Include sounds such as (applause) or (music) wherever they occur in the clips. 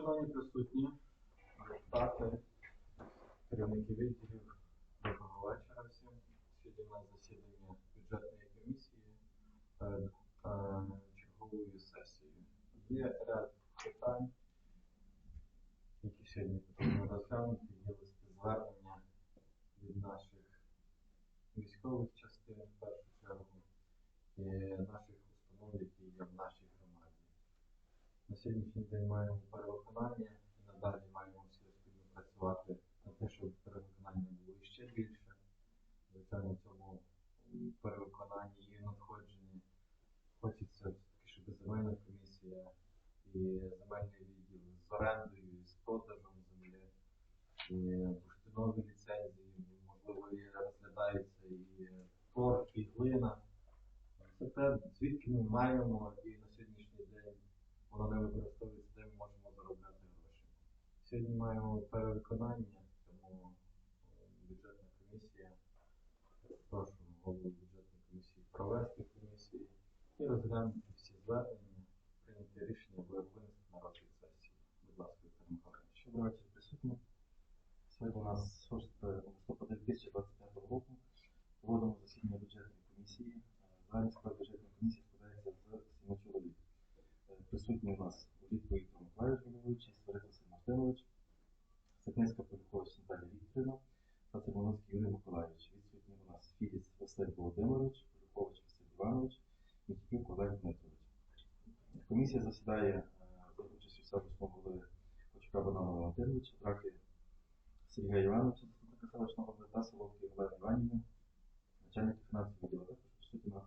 Шановні присутні, депутати, керівники відділів, доброго вечора всім. Сьогодні у нас засідання бюджетної комісії перед е, черговою сесією. Є ряд питань, які сьогодні потрібно розглянути. Є листи звернення від наших військових частин в першу чергу і наших установ, які є в нашій. На сьогоднішній день маємо перевиконання і надалі маємо всі спільно працювати на те, щоб перевиконання було ще більше. Звичайно, цьому перевиконанні і надходженні хочеться все-таки, щоб земельна комісія і земельний відділ з орендою, і з продажем землі, і бурштинові ліцензії, можливо, і розглядається і торф, і глина. Це те, звідки ми маємо і на сьогоднішній день воно не використовується, де ми можемо заробляти гроші. Сьогодні маємо перевиконання, тому е, бюджетна комісія, прошу голову бюджетної комісії провести комісію і розглянути всі звернення, прийняти рішення, винести на розгляд сесії. Будь ласка, Віктор Михайлович. Вечір присутні. Сьогодні у нас 6 листопада 2025 року. Проводимо засідання бюджетної комісії. Загальний склад бюджетної комісії складається з 7 чоловік. Е, Присутні у нас Улітко Віктор Миколаївич головуючий, Сварик Мартинович, Сапницька Полюхович Наталія Вікторівна та Цермановський Юрій Миколаївич. Відсутні у нас Філіс Василь Володимирович, Полюхович Василь Іванович, Мітьків Олег Дмитрович. Комісія засідає е, за участю селищного голови Кочука Богдана Валентиновича, Драки Сергія Івановича, заступника селищного та Соловки Олени Іванівни, начальника фінансового відділу. Також присутні на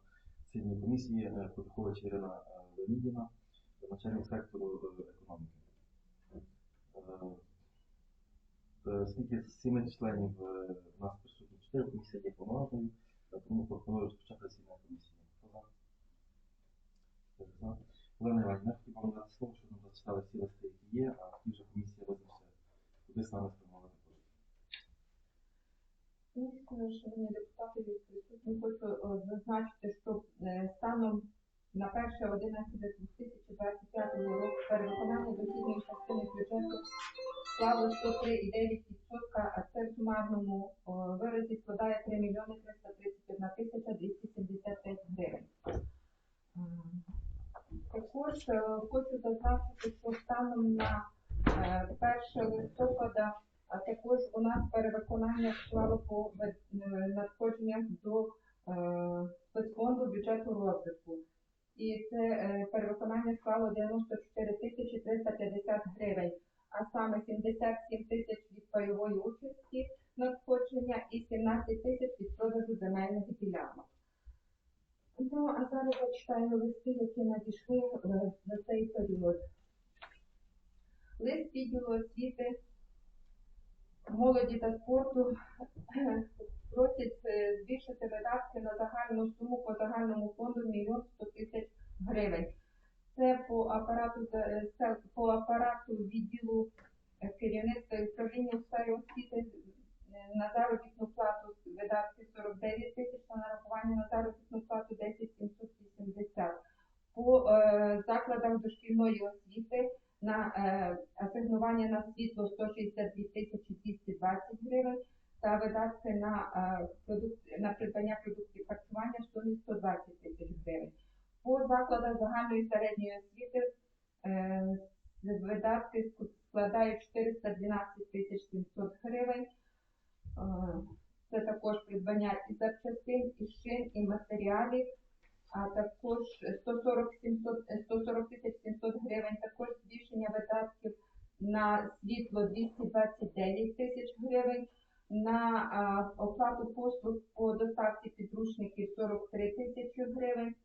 сьогодні комісії е, Кутухович Ірина е, Леонідівна, начальник сектору е, економіки. Е, Оскільки з семи членів е, у нас присутні чотири комісії є повноважною, е, тому пропоную розпочати засідання комісії. Олена Іванівна, хотів вам дати слово, щоб ми зачитали всі листи, які є, а тоді вже комісія визначиться, куди саме спрямовувати кошти. Дякую, шановні депутати і присутні. Хочу зазначити, що станом на 1.11.2025 року перевиконання дохідної частини бюджету склало 103,9%, а це в сумарному е, виразі складає 3 мільйони 331 тисяча 275 гривень. М. Також е, хочу зазначити, що станом на е, 1 листопада а також у нас перевиконання склало по е, надходженнях до е, спецфонду бюджету розвитку. І це е, перевиконання склало 94 тисячі 350 гривень, а саме 77 тисяч від пайової участі надходження і 17 тисяч від продажу земельних ділянок. Ну, а зараз зачитаю листи, які надійшли е, за цей період. Лист відділу освіти молоді та спорту (clears throat) просять е, збільшити видатки на загальну суму по загальному фонду 1 100 тисяч гривень. Це по апарату е, по апарату відділу керівництва управління у сфері освіти е, на заробітну плату видатки 49 тисяч, на нарахування на заробітну плату 10 780. По е, закладах освіти на е, асигнування на світло 162 тисячі 220 гривень та видатки на, е, на придбання продуктів харчування в сумі 120 тисяч гривень. По закладах загальної середньої освіти е, видатки складають 412 тисяч 700 гривень. Це також придбання і запчастин, і шин, і матеріалів а також 140 700, е, 140 тисяч 700 гривень, також збільшення видатків на світло 229 тисяч гривень, на оплату послуг по доставці підручників 43 тисячі гривень,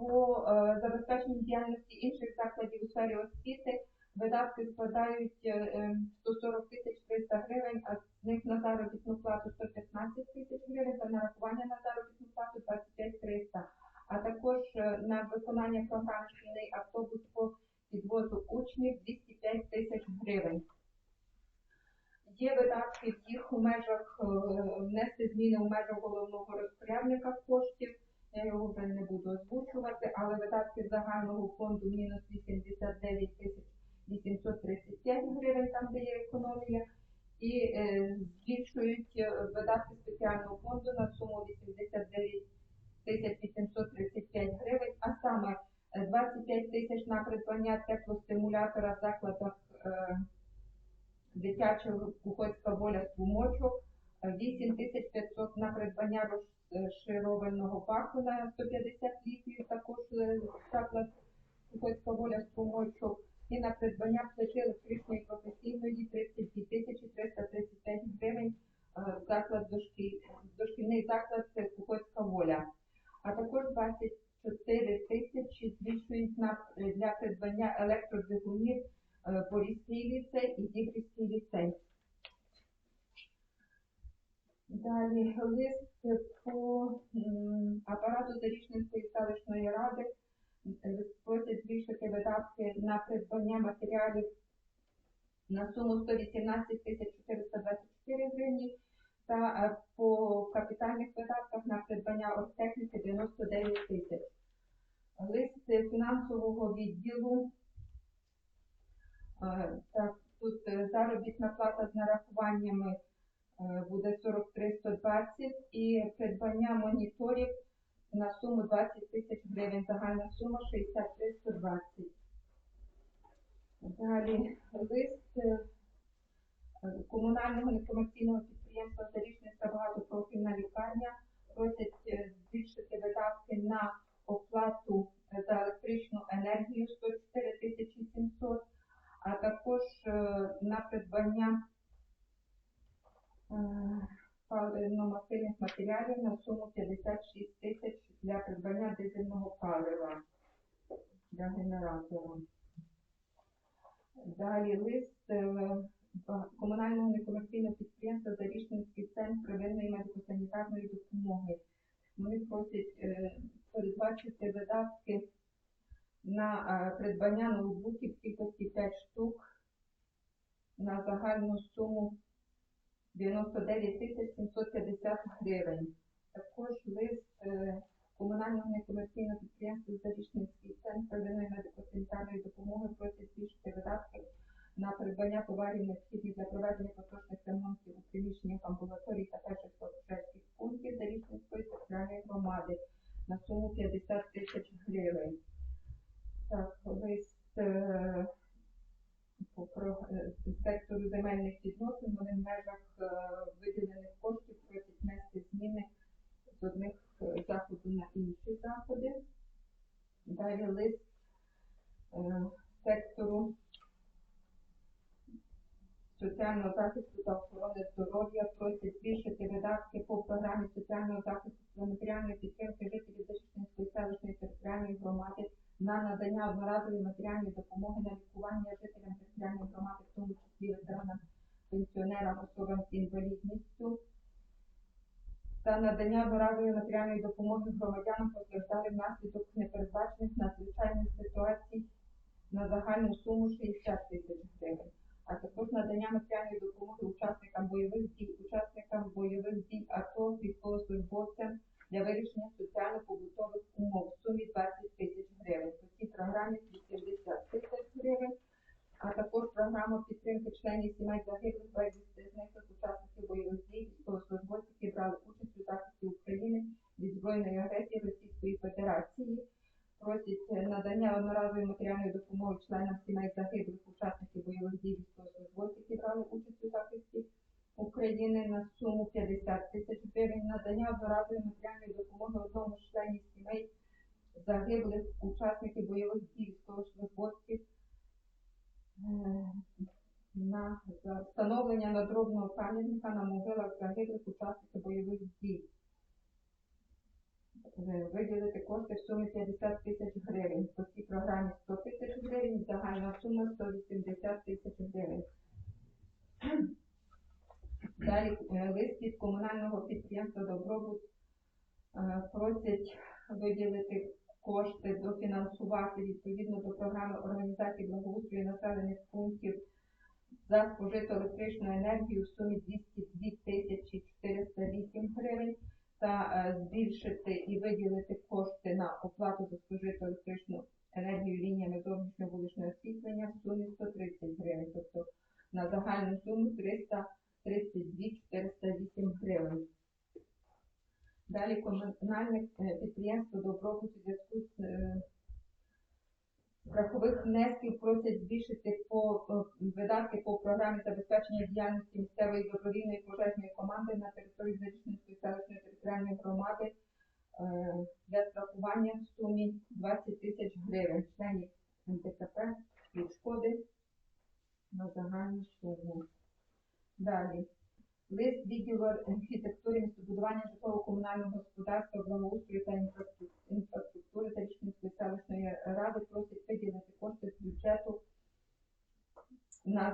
по е, забезпеченню діяльності інших закладів у сфері освіти видатки складають е, е, 140 тисяч 300 гривень, а з них на заробітну плату 115 тисяч гривень та нарахування на заробітну плату 25 300 а також е, на виконання програм шкільний автобус по підвозу учнів 205 тисяч гривень. Є видатки їх у межах е, внести зміни у межах головного розпорядника коштів. Я його вже не буду озвучувати, але видатки загального фонду мінус 89 тисяч 835 гривень, там де є економія, і е, збільшують е, видатки спеціального фонду на суму 89 тисяч 835 гривень, а саме е, 25 тисяч на придбання теплостимулятора в закладах е, дитячого кухоцька воля струмочок, 8 тисяч 500 на придбання розшированого баку на 150 літрів, також е, заклад кухоцька воля струмочок, і на придбання плити електричної професійної 32 тисячі 335 гривень, е, заклад дошкіль, дошкільний заклад це кухоцька воля. А також 24 тисячі збільшують на для придбання електродвигунів е, Борівський ліцей і Дібрівський ліцей. Далі лист по апарату Зарічненської селищної ради е, просять збільшити видатки на придбання матеріалів на суму 118 тисяч 424 гривні та е, по капітальних видатках на придбання оргтехніки 99 тисяч. Лист фінансового відділу Е, Так, тут е, заробітна плата з нарахуваннями буде 43 120 і придбання моніторів на суму 20 тисяч гривень. Загальна сума 63 120. Далі лист комунального некомерційного підприємства Зарічниця багатопрофільна лікарня просять е, збільшити видатки на оплату е, за електричну енергію 104 тисячі 700 а також е, на придбання паливно-мастильних матеріалів на суму 56 тисяч для придбання дизельного палива для генератора. Далі лист комунального некомерційного підприємства Зарічненський центр первинної медико-санітарної допомоги. Вони просять е, передбачити видатки на е, придбання ноутбуків кількості 5 штук на загальну суму 99 тисяч 750 гривень. Також лист е, комунального некомерційного підприємства Зарічницький центр первинної медико-санітарної допомоги просить збільшити видатки на придбання товарів необхідних для проведення поточних ремонтів у приміщеннях амбулаторій та перших фельдшерських пунктів Зарічницької територіальної громади на суму 50 тисяч гривень. Так, лист е, по про- е, сектору земельних відносин, вони в межах е, виділених коштів просять внести зміни з одних е, заходів на інші заходи. Далі лист е, сектору соціального захисту та охорони здоров'я просять збільшити видатки по програмі соціального захисту та матеріальної підтримки жителів Дешкінської селищної територіальної громади на надання одноразової матеріальної допомоги на лікування жителям територіальної громади, в тому числі ветеранам, пенсіонерам, особам з інвалідністю, та надання одноразової матеріальної допомоги громадянам, постраждалим внаслідок непередбачених надзвичайних ситуацій на загальну суму 60 тисяч гривень, а також надання матеріальної допомоги учасникам бойових дій, учасникам бойових дій АТО, військовослужбовцям для вирішення соціально-побутових умов в сумі 20 тисяч гривень. По цій програмі 80 тисяч гривень, а також програма підтримки членів сімей загиблих безвісти зниклих учасників бойових дій, військовослужбовців, які брали участь у захисті України від збройної агресії Російської Федерації. Просять е, надання одноразової матеріальної допомоги членам сімей загиблих учасників бойових дій, військовослужбовців, які брали участь у захисті України на суму 50 тисяч гривень, надання одноразової матеріальної допомоги одному з членів сімей загиблих учасників бойових дій військовослужбовців е, на за встановлення надробного пам'ятника загиблих учасників бойових дій. Е, Виділити кошти в сумі 50 тисяч гривень. По цій програмі 100 тисяч гривень, загальна сума 180 тисяч гривень. (clears throat) Далі е, лист від комунального підприємства Добробут е, просять виділити кошти, дофінансувати відповідно до програми організації благоустрою населених пунктів за спожиту електричну енергію в сумі 202 тисячі 408 гривень та е, збільшити і виділити кошти на оплату за спожиту електричну енергію лініями зовнішнього вуличного освітлення в сумі 103 гривень, тобто на загальну суму 332 408 гривень. Далі комунальне е, підприємство добробут зв'язку з е, страхових внесків просять збільшити по е, видатки по програмі забезпечення діяльності місцевої добровільної пожежної команди на території Зарічненської селищної територіальної громади е, для страхування в сумі 20 тисяч гривень членів НТКП від шкоди на загальну суму. Далі. Лист відділу архітектури, містобудування житлово-комунального господарства, благоустрою та інфраструк- інфраструктури Зарічненської селищної ради просить виділити кошти з бюджету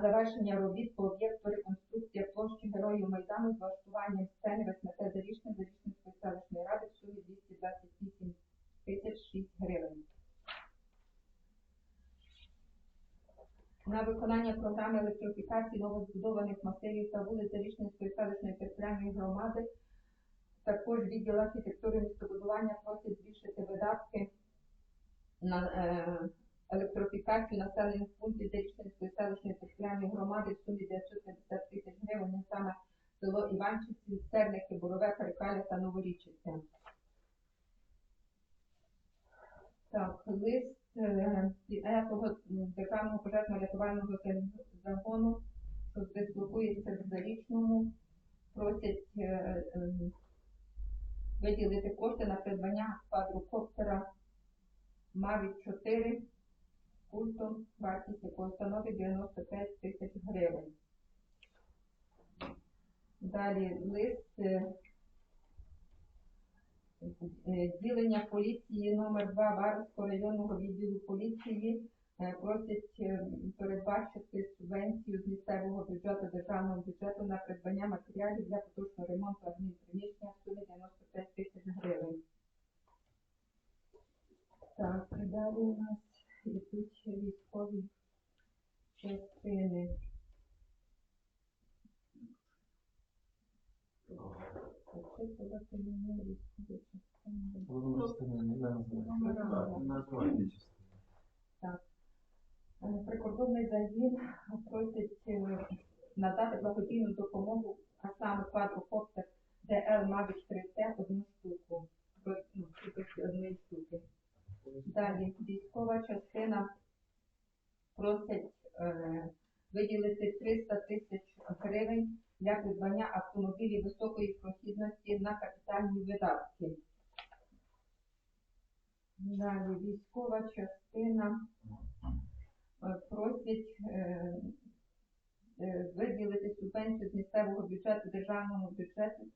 завершення робіт по об'єкту реконструкція площі Героїв Майдану з влаштуванням сцени ВСМТ Зарічне Зарічненської селищної ради в сумі 228 тисяч 6 гривень. На виконання програми електрифікації новозбудованих масивів та вулиць Зарічненської селищної територіальної громади також відділ архітектури містобудування просить збільшити видатки на е, електрифікацію населених пунктів Зарічненської селищної територіальної громади в сумі 950 тисяч гривень, саме село Іванчівці, Стерники, Борове, Харкаля та Новорічиця. Так, лист е, П'ятого державного пожежно-рятувального загону, що дислокується в Зарічному, просять е, е, виділити кошти на придбання квадрокоптера Mavic 4 культом, вартість якого становить 95 тисяч гривень. Далі лист е, е, відділення поліції номер 2 Варварського районного відділу поліції е, просять е, передбачити субвенцію з місцевого бюджету державного бюджету на придбання матеріалів для поточного ремонту адмінприміщення в сумі 95 тисяч гривень. Так, далі у нас йдуть військові частини. Зачитувати мені військові частини. Володимир частини не називається. Номера. Назвати частини. (clears throat) Е, Прикордонний загін просить е, надати благодійну допомогу, а саме квадрокоптер DL Mavic 3T одну штуку. Ну, одної штуки. Далі. Військова частина просить е, виділити 300 тисяч гривень для придбання автомобілів високої прохідності на капітальні видатки. Далі військова частина е, просять е, е, виділити субвенцію з місцевого бюджету державному бюджету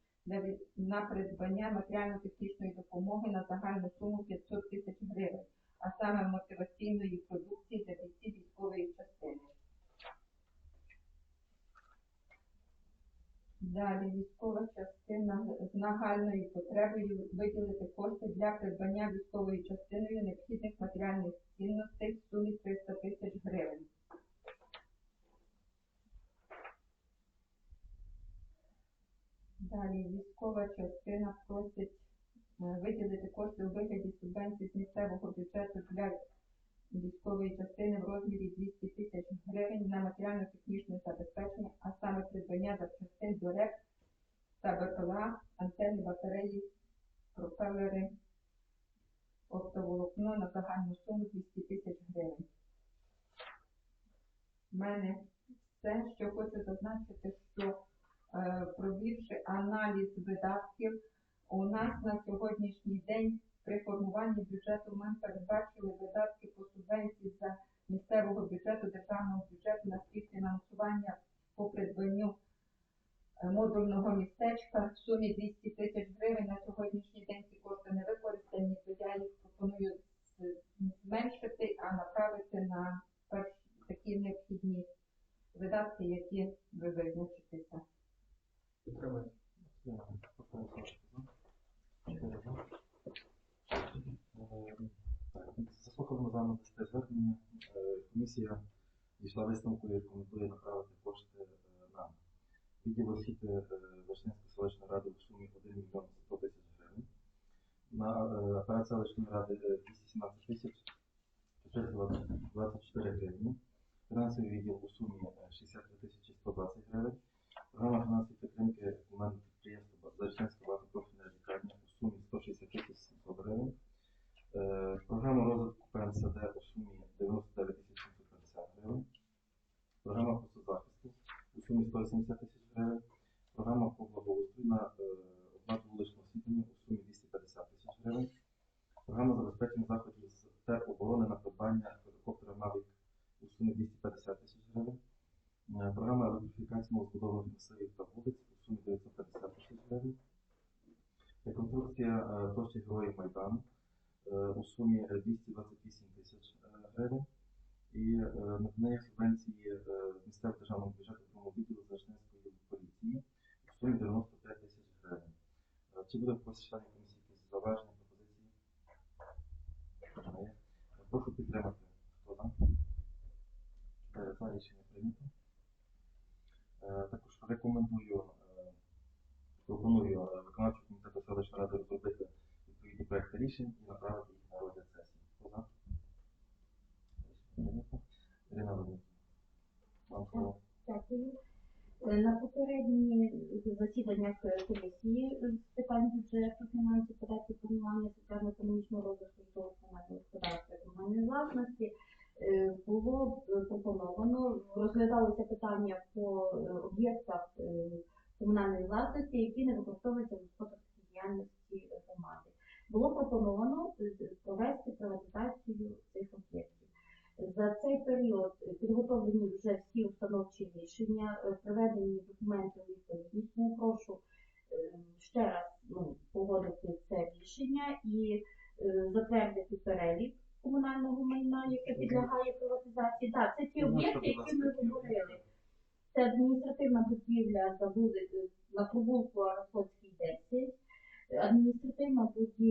на придбання матеріально-технічної допомоги на загальну суму 500 тисяч гривень, а саме мотиваційної продукції для бійців військової частини. Далі військова частина з нагальною потребою виділити кошти для придбання військовою частиною необхідних матеріальних цінностей в сумі 300 тисяч гривень. Далі військова частина просить е, виділити кошти у вигляді субвенції з місцевого бюджету для військової частини в розмірі 200 тисяч гривень на матеріально-технічне забезпечення, а саме придбання запчастин до РЕК та БПЛА, антенни, батареї, пропелери, оптоволокно на загальну суму 200 тисяч гривень. У мене все, що хочу зазначити, що е, провівши аналіз видатків, у нас на сьогоднішній день при формуванні бюджету ми передбачили видатки по субвенції за місцевого бюджету, державного бюджету на співфінансування по придбанню е, модульного містечка в сумі 200 тисяч гривень. На сьогоднішній день ці кошти не використані, то я їх пропоную з- зменшити, а направити на перш такі необхідні видатки, які ви визначитеся. Підтримати. Заслухали з вами листи звернення. Е, Комісія дійшла висновку і рекомендує направити кошти е, на відділ освіти е, Вишневської селищної ради в сумі 1 мільйон 100 тисяч гривень. На е, апарат селищної ради е, 217 тисяч 424 гривні. фінансовий відділ у сумі е, 63 тисячі 120 гривень, програма фінансової підтримки комунального підприємства Зарічненська багатопрофільна лікарня у сумі 160 тисяч 700 гривень, Е, програма розвитку ПНСД у сумі 99 тисяч 750 гривень, програма соцзахисту у сумі 180 тисяч гривень, програма по благоустрою на е, оплату вуличного освітлення у сумі 250 тисяч гривень, програма забезпечення заходів з тероборони на придбання квадрокоптера Mavic у сумі 250 тисяч гривень, Е, програма електрифікації новозбудованих масивів та вулиць у сумі 950 тисяч гривень, реконструкція е, площі Героїв Майдану е, у сумі е, 228 тисяч гривень. І надання субвенції з місцевого державного бюджету відділу Зажненської поліції у сумі 95 тисяч гривень. Чи буде в членів комісії якісь зауваження, пропозиції? Немає. Е, Прошу підтримати. Хто за? За рішення прийнято. Е, Також рекомендую, е, пропоную е, виконавчому комітету селищної ради розробити відповідні проекти рішень і направити їх на розгляд сесії. Ірина. Е, На попередні засіданнях е, комісії з питань бюджету, фінансів, податків, планування соціально-економічного розвитку та комунального господарства комунальної власності е, було е, пропоновано, розглядалося питання по е, об'єктах е, комунальної власності, які не використовуються в господарській діяльності громади. Було пропоновано провести приватизацію цих об'єктів. За цей період підготовлені вже всі установчі рішення, приведені документи у відповідність. Тому прошу ще раз ну, погодити це рішення і е, затвердити перелік комунального майна, яке підлягає приватизації. Так, це ті Ну, об'єкти, будь які ласка, ми які говорили. Це адміністративна будівля за вули- на провулку Арофлотський 10,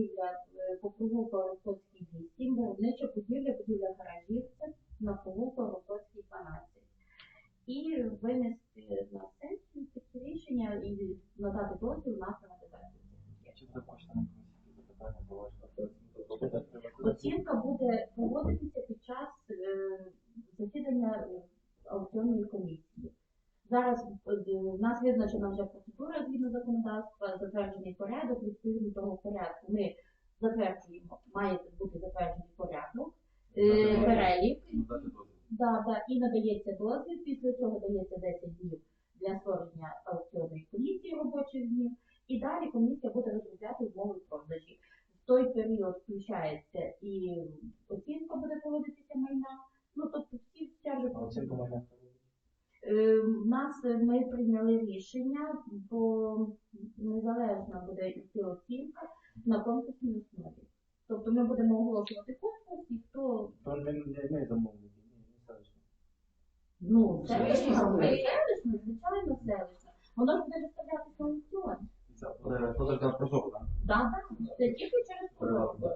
адміністративна будівля е, по провулку Арофлотський 8, виробнича будівля, будівля гаражів це на провулку Арофлотський 12. І винести на сесію такі рішення і надати дозвіл на приватизацію цих об'єктів. Чи буде по членам комісії якісь запитання, зауваження? Оцінка буде проводитися під час е, засідання е, аукціонної комісії. Зараз е, в нас визначена вже процедура згідно законодавства, затверджений порядок, відповідно того порядку ми затверджуємо, має бути затверджений порядок, е, Надати перелік, Надати дозвіл. Да, да, і надається дозвіл, після цього дається 10 днів для створення аукціонної комісії робочих днів, і далі комісія буде розробляти умови продажі. В той період включається і оцінка буде проводитися майна. Ну тобто всі вся вже В нас ми прийняли рішення, бо незалежна буде йти оцінка на конкурсній основі. Тобто ми будемо оголошувати конкурс, і хто То не не ми замовники, ні, не селищно. ну Селищна, селищна, ви? селищна, звичайно, селищна. Воно аукціон. Це буде продаж так? Да, так, це тільки через коробку.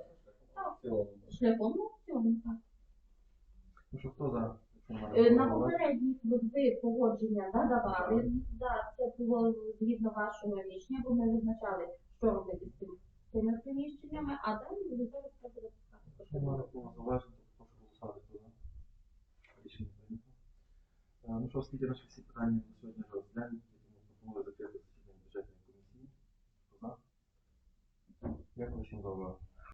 Шляхом аукціону, так. Ну що, хто за? На попередніх ви погодження надавали. Да, це було згідно вашого рішення, бо ми визначали, що робити з цим- цими приміщеннями, а далі буде зараз треба запускати Ну що, оскільки наші всі питання на сьогодні ogóle dopiero do budżetnej komisji. Prawda? Jak ona się